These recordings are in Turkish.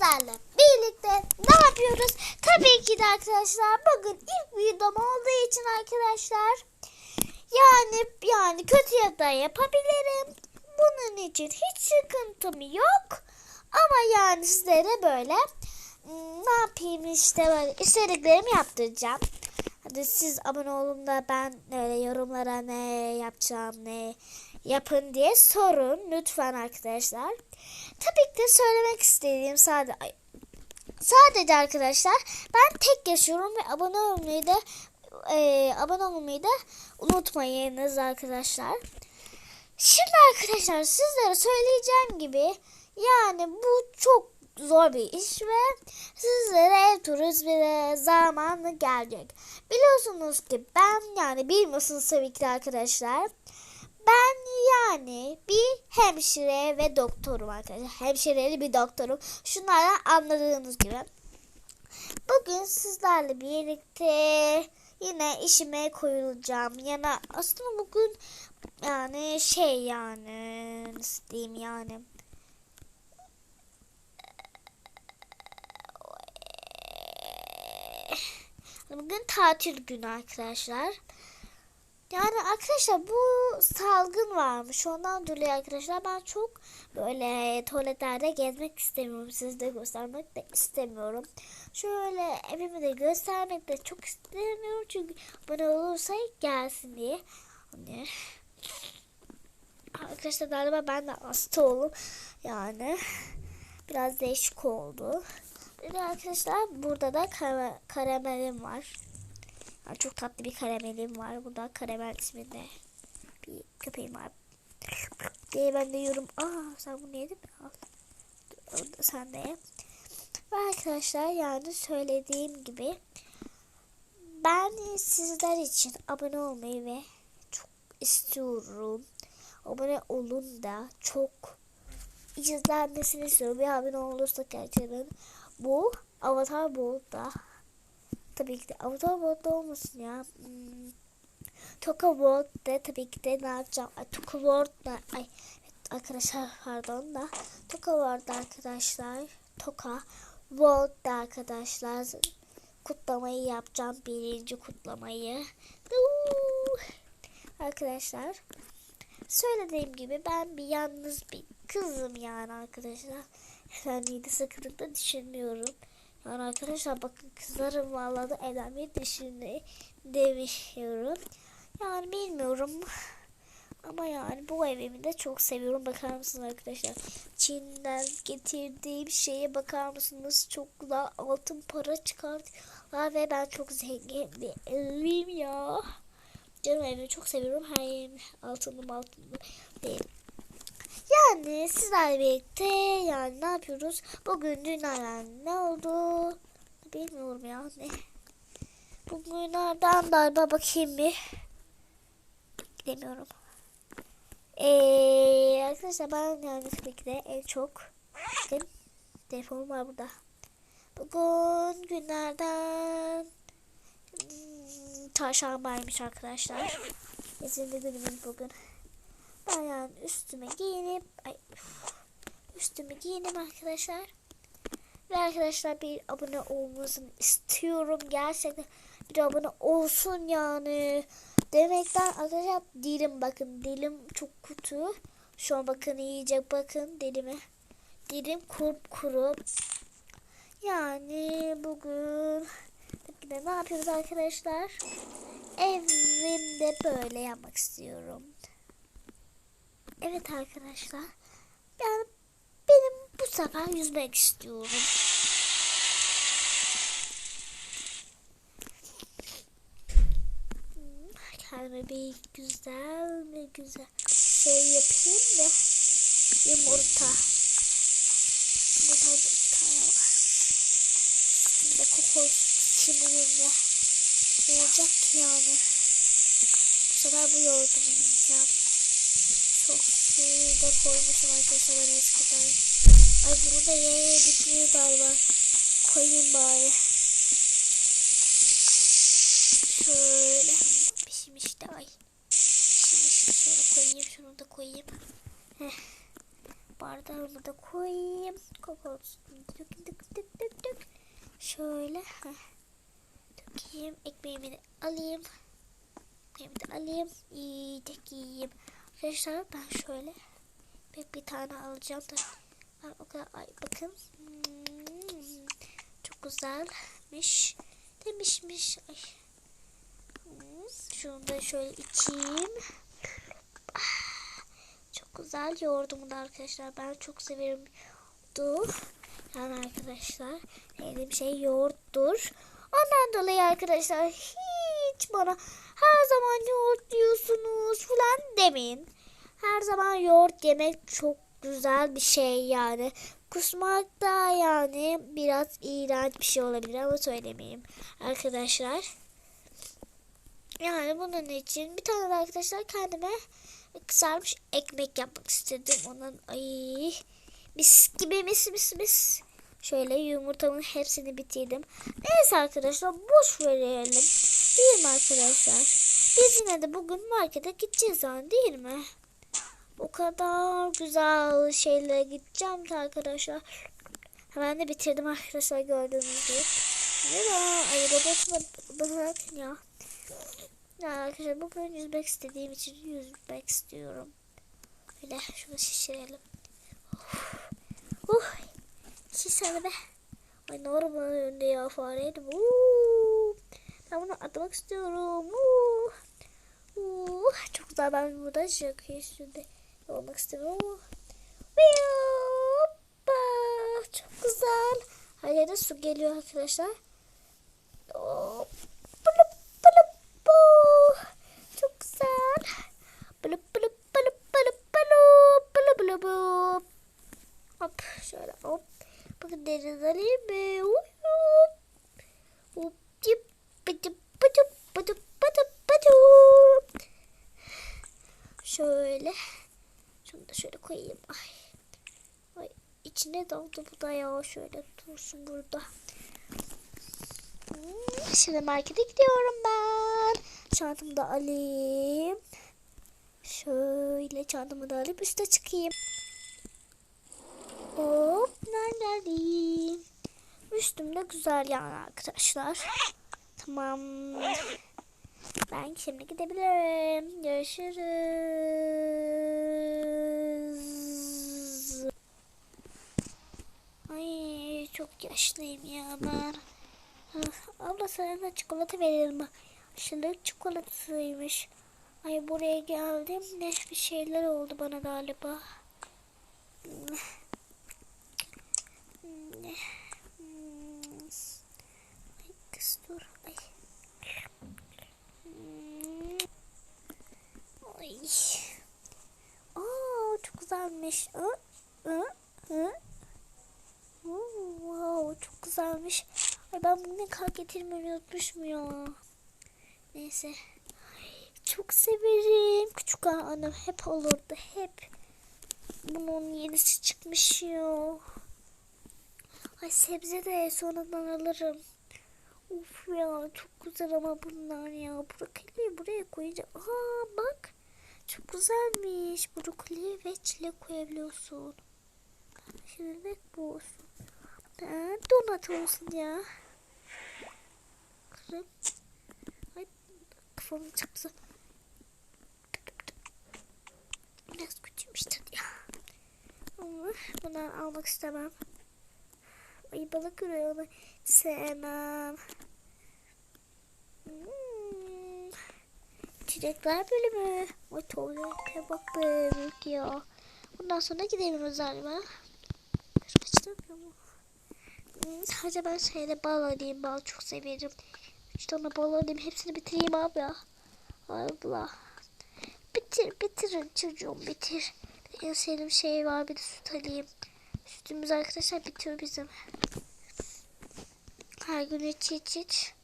sizlerle birlikte ne yapıyoruz? Tabii ki de arkadaşlar bugün ilk videom olduğu için arkadaşlar yani yani kötü da yapabilirim. Bunun için hiç sıkıntım yok. Ama yani sizlere böyle hmm, ne yapayım işte böyle istediklerimi yaptıracağım. Hadi siz abone olun da ben öyle yorumlara ne yapacağım ne yapın diye sorun lütfen arkadaşlar. Tabii ki de söylemek istediğim sadece sadece arkadaşlar ben tek yaşıyorum ve abone olmayı da e, abone olmayı da unutmayınız arkadaşlar. Şimdi arkadaşlar sizlere söyleyeceğim gibi yani bu çok zor bir iş ve sizlere ev turizmi zamanı gelecek. Biliyorsunuz ki ben yani bilmiyorsunuz tabii ki arkadaşlar. Ben yani bir hemşire ve doktorum arkadaşlar. Hemşireli bir doktorum. Şunlardan anladığınız gibi. Bugün sizlerle birlikte yine işime koyulacağım. Yani aslında bugün yani şey yani nasıl diyeyim yani. Bugün tatil günü arkadaşlar. Yani arkadaşlar bu salgın varmış. Ondan dolayı arkadaşlar ben çok böyle tuvaletlerde gezmek istemiyorum. Size de göstermek de istemiyorum. Şöyle evimi de göstermek de çok istemiyorum. Çünkü bana olursa gelsin diye. Hani Arkadaşlar galiba ben de hasta oldum. Yani biraz değişik oldu. Bir arkadaşlar burada da kara, karamelim var. Yani çok tatlı bir karamelim var. Burada karamel isminde bir köpeğim var. diye ben de yorum. Aa sen bunu yedin mi? Al. Sen de. Ve arkadaşlar yani söylediğim gibi ben sizler için abone olmayı ve çok istiyorum. Abone olun da çok izlenmesini istiyorum. Bir abone olursa gerçekten bu Avatar Bold'da tabii ki de Avatar Bold'da olmasın ya. Hmm. Toka World'da tabii ki de ne yapacağım? Ay, Toka World'da ay arkadaşlar pardon da Toka World'da arkadaşlar Toka World'da arkadaşlar kutlamayı yapacağım. Birinci kutlamayı. Arkadaşlar söylediğim gibi ben bir yalnız bir kızım yani arkadaşlar. Yani de sıkıntı düşünmüyorum. Yani arkadaşlar bakın kızlarım vallahi da evlenmeyi düşünmeyi demiyorum. Yani bilmiyorum. Ama yani bu evimi de çok seviyorum. Bakar mısınız arkadaşlar? Çin'den getirdiğim şeye bakar mısınız? Çok da altın para çıkartıyorlar ve ben çok zengin bir evim ya. Canım evimi çok seviyorum. Her yerim altınım altınım değil. Yani sizlerle birlikte yani ne yapıyoruz? Bugün dünyadan ne oldu? Bilmiyorum ya ne. Bugünlerden galiba bakayım bir. Bilemiyorum. Ee, arkadaşlar ben yani tabii ki de en çok bakın telefonum var burada. Bugün günlerden hmm, çarşambaymış arkadaşlar. İzinde günümüz bugün. Yani üstüme giyinip ay, üstümü giyinim arkadaşlar. Ve arkadaşlar bir abone olmasını istiyorum. Gerçekten bir abone olsun yani. Demekten arkadaşlar dilim bakın dilim çok kötü. Şu an bakın yiyecek bakın dilime. Dilim kurup kurup. Yani bugün ne yapıyoruz arkadaşlar? Evimde böyle yapmak istiyorum. Evet arkadaşlar. Yani benim bu sefer yüzmek istiyorum. Kendime bir güzel bir güzel şey yapayım da yumurta. Burada bir tane var. Şimdi kokos çimurumla. Ne olacak ki yani? Bu sefer bu yoğurdumu yiyeceğim. Suyu da koymuşum arkadaşlar ben eskiden. Ay bunu da ye bitmiyor galiba. Koyayım bari. Şöyle pişmiş de ay. Pişmiş şöyle koyayım şunu da koyayım. Heh. Bardağımı da koyayım. Kakao dök dök dök dök dök. Şöyle. Dökeyim. Ekmeğimi de alayım. Ekmeğimi de alayım. İyi dökeyim. Arkadaşlar ben şöyle bir, bir tane alacağım da ben o kadar ay bakın. Hmm, çok güzelmiş. Demişmiş. Ay. Şunu da şöyle içeyim. Çok güzel yoğurdumu da arkadaşlar. Ben çok severim yoğurdu. Yani arkadaşlar sevdiğim şey yoğurttur. Ondan dolayı arkadaşlar hiç bana her zaman yoğurt diyorsunuz falan demeyin her zaman yoğurt yemek çok güzel bir şey yani. Kusmak da yani biraz iğrenç bir şey olabilir ama söylemeyeyim arkadaşlar. Yani bunun için bir tane de arkadaşlar kendime kızarmış ekmek yapmak istedim. Onun ay mis gibi mis mis mis. Şöyle yumurtamın hepsini bitirdim. Neyse arkadaşlar boş verelim. Değil mi arkadaşlar? Biz yine de bugün markete gideceğiz yani değil mi? O kadar güzel şeylere gideceğim ki arkadaşlar. Hemen de bitirdim arkadaşlar gördüğünüz gibi. Merhaba. Ay robotuma bırakın ya. Ya arkadaşlar bugün yüzmek istediğim için yüzmek istiyorum. Öyle şunu şişirelim. Uh, şişsene be. Ay normal önünde ya fareydim. Uh, ben bunu atmak istiyorum. Uh, uh, çok güzel ben burada şarkı üstünde olmak istiyorum. Hoppa, çok güzel. Her yere su geliyor arkadaşlar. Şöyle. Şunu da şöyle koyayım. Ay. Ay içine daldı bu da ya. Şöyle dursun burada. Hmm, Şimdi markete gidiyorum ben. Çantamı da alayım. Şöyle çantamı da alıp üste çıkayım. Hop neredeyim? Üstümde güzel yani arkadaşlar. Tamam. Ben şimdi gidebilirim. Görüşürüz. Ay çok yaşlıyım ya ben. Abla sana çikolata verelim. Aşırı çikolatasıymış. Ay buraya geldim ne bir şeyler oldu bana galiba. Ay kız dur. Ay. Hmm. Ay. Aa çok güzelmiş. Hı? Hı? Hı? Wow, çok güzelmiş. Ay ben bunu ne kadar getirmeyi unutmuşum ya. Neyse. Çok severim. Küçük annem hep olurdu. Hep. Bunun yenisi çıkmış ya. Ay sebze de sonradan alırım. Of ya çok güzel ama bunlar ya. Brokoliyi buraya koyacağım. Aa bak. Çok güzelmiş. Brokoli ve çilek koyabiliyorsun. Şimdi bu olsun. Ben donat olsun ya. Kırım. Ay kafamın çıktı. Biraz kötüymüş tadı ya. Ama bunu almak istemem. Ay balık ürüyor sevmem. Hmm. Çilekler bölümü. Ay tuvalete bak büyük ya. Bundan sonra gidelim galiba. Başka çıkamıyor mu? Hmm, sadece ben şeyle bal alayım. Bal çok severim. Üç tane bal alayım. Hepsini bitireyim abi. Abla. Bitir, bitirin çocuğum bitir. En sevdiğim şey var. Bir de süt alayım. Sütümüz arkadaşlar bitiyor bizim. Her gün iç iç iç.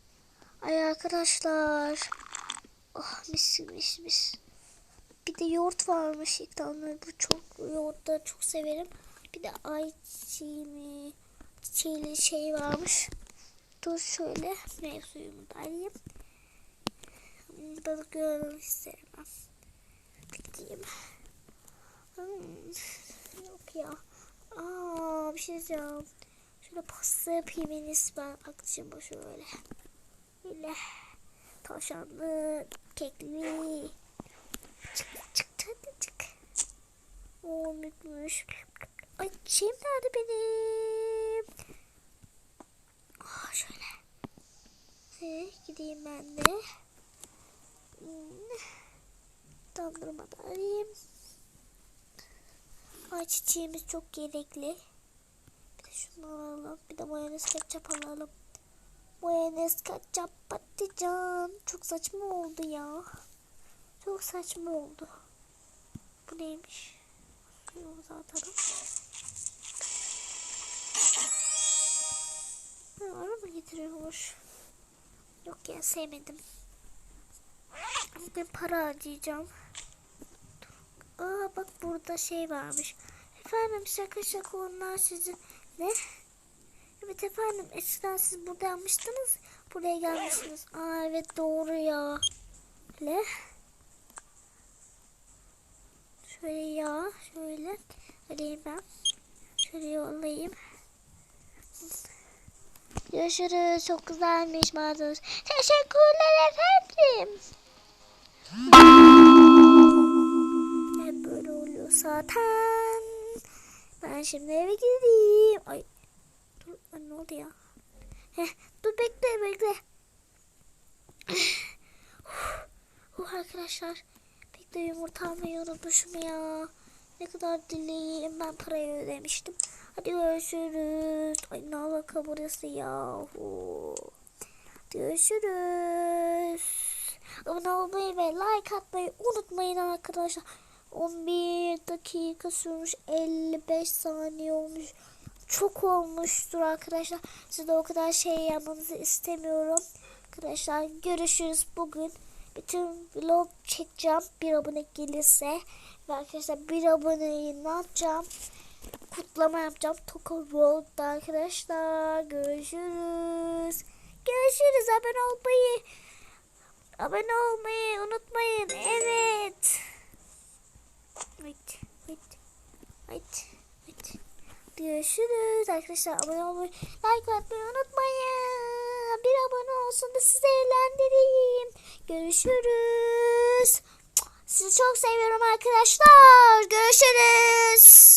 Ay arkadaşlar. Oh mis mis mis. Bir de yoğurt varmış tane. Bu çok yoğurt da çok severim. Bir de ayçiği mi? Çiğli şey varmış. Dur şöyle meyve suyumu da alayım. Balık görmek istemem. Gideyim. Hmm. Yok ya. Aa bir şey diyeceğim. Şöyle pasta yapayım en iyisi ben akşama şöyle. Böyle tavşanlı, kekli. Çık çık hadi çık. Oo mükmüş. Ay çiçeğim nerede benim? Aa şöyle. Ve gideyim ben de. Dondurma da arayayım. Ay çiçeğimiz çok gerekli. Bir de şunu alalım. Bir de mayonez ketçap alalım. Mayonez ketçap patlıcan. Çok saçma oldu ya. Çok saçma oldu. Bu neymiş? Suyumuzu atalım. Ha, ara mı getiriyormuş? Yok ya sevmedim. Ben para harcayacağım. Aa bak burada şey varmış. Efendim şaka şaka onlar sizin ne? Evet efendim eskiden siz burada yapmıştınız. Buraya gelmişsiniz. Aa evet doğru ya. Ne? Şöyle ya şöyle. Arayayım ben. Şöyle yollayayım. Görüşürüz. Çok güzelmiş mağazanız. Teşekkürler efendim. Hep böyle oluyor zaten. Ben şimdi eve gideyim. Ay. Ay, ne oldu ya? Heh, dur bekle bekle. uh, arkadaşlar. Bekle yumurta almayı unutmuşum ya. Ne kadar dileyim ben parayı ödemiştim. Hadi görüşürüz. Ay ne alaka burası ya. Görüşürüz. Abone olmayı ve like atmayı unutmayın arkadaşlar. 11 dakika sürmüş 55 saniye olmuş. Çok olmuştur arkadaşlar. Size o kadar şey yapmanızı istemiyorum. Arkadaşlar görüşürüz bugün. Bütün vlog çekeceğim. Bir abone gelirse. Ve arkadaşlar bir aboneyi ne yapacağım? Kutlama yapacağım. Toko World'da arkadaşlar. Görüşürüz. Görüşürüz. Abone olmayı. Abone olmayı unutmayın. Evet. Wait, wait, wait. Görüşürüz arkadaşlar. Abone olmayı, like atmayı unutmayın. Bir abone olsun da sizi eğlendireyim. Görüşürüz. Sizi çok seviyorum arkadaşlar. Görüşürüz.